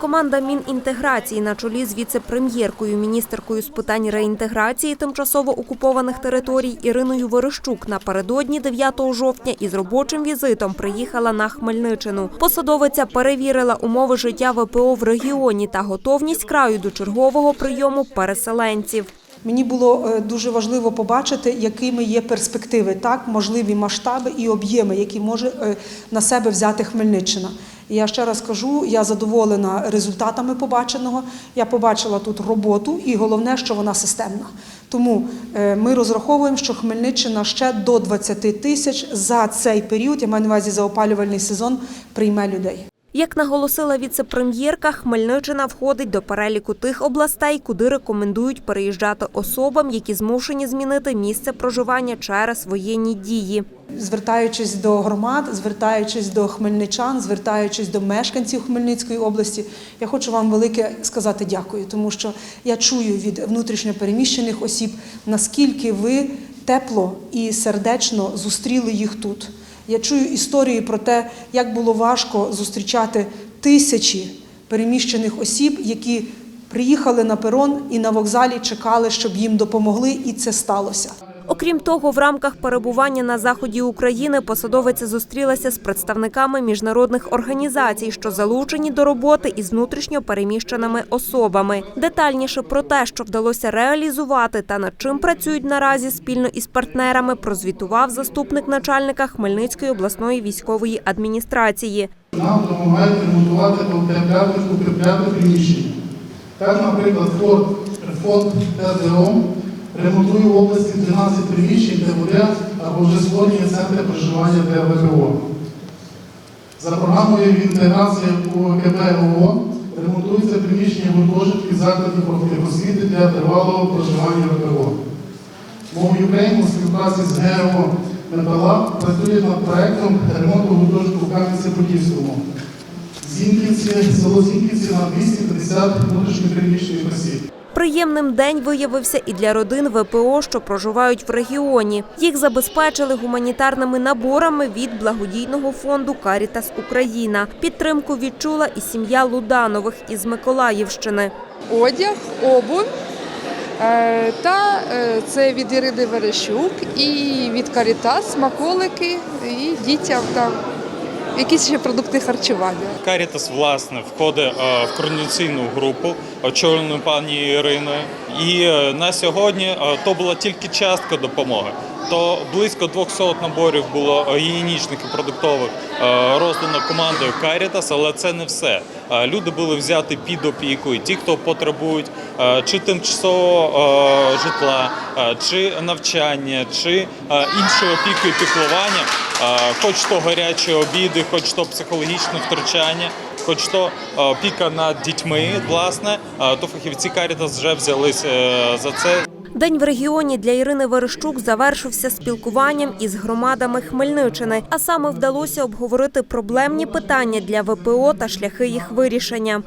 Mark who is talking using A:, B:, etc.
A: Команда Мінінтеграції на чолі з віце-прем'єркою, міністеркою з питань реінтеграції тимчасово окупованих територій Іриною Верещук напередодні 9 жовтня із робочим візитом приїхала на Хмельниччину. Посадовиця перевірила умови життя ВПО в регіоні та готовність краю до чергового прийому переселенців.
B: Мені було е, дуже важливо побачити, якими є перспективи, так можливі масштаби і об'єми, які може е, на себе взяти Хмельниччина. І я ще раз кажу, я задоволена результатами побаченого. Я побачила тут роботу, і головне, що вона системна. Тому е, ми розраховуємо, що Хмельниччина ще до 20 тисяч за цей період, я маю на увазі за опалювальний сезон, прийме людей.
A: Як наголосила віце-прем'єрка, Хмельниччина входить до переліку тих областей, куди рекомендують переїжджати особам, які змушені змінити місце проживання через воєнні дії.
B: Звертаючись до громад, звертаючись до хмельничан, звертаючись до мешканців Хмельницької області, я хочу вам велике сказати дякую, тому що я чую від внутрішньопереміщених осіб, наскільки ви тепло і сердечно зустріли їх тут. Я чую історії про те, як було важко зустрічати тисячі переміщених осіб, які приїхали на перон і на вокзалі чекали, щоб їм допомогли, і це сталося.
A: Окрім того, в рамках перебування на заході України посадовиця зустрілася з представниками міжнародних організацій, що залучені до роботи із внутрішньо переміщеними особами. Детальніше про те, що вдалося реалізувати та над чим працюють наразі спільно із партнерами, прозвітував заступник начальника Хмельницької обласної військової адміністрації.
C: Нам допомагають ремонтувати укріпляти приміщення. Так, наприклад, фонд ТЗО ремонтує в області 12 приміщень, де буде або вже створені центри проживання для ВПО. За програмою інтеграції у ООН ремонтується приміщення гуртожитків закладів профтехосвіти для тривалого проживання ВПО. Мов Україні у співпраці з ГРО Металаб працює над проектом ремонту гуртожитку в Кам'янці-Подільському. Зінківці, село Зінківці на 250 внутрішньопереміщених осіб.
A: Приємним день виявився і для родин ВПО, що проживають в регіоні. Їх забезпечили гуманітарними наборами від благодійного фонду Карітас Україна. Підтримку відчула і сім'я Луданових із Миколаївщини.
D: одяг, обувь. Е, Та е, це від Ірини Верещук і від Карітас, смаколики і дітям там якісь ще продукти харчування.
E: Карітас власне входить е, в координаційну групу, очолену пані Іриною. І е, на сьогодні е, то була тільки частка допомоги. То близько 200 наборів було е, гігієнічних і продуктових е, роздано командою Карітас, але це не все. Люди були взяти під опіку, і ті, хто потребують чи тимчасового житла, чи навчання, чи іншої опіки і піклування, хоч то гарячі обіди, хоч то психологічне втручання, хоч то опіка над дітьми, власне, то фахівці Карітас вже взялись е, за це.
A: День в регіоні для Ірини Верещук завершився спілкуванням із громадами Хмельниччини, а саме вдалося обговорити проблемні питання для ВПО та шляхи їх вирішення.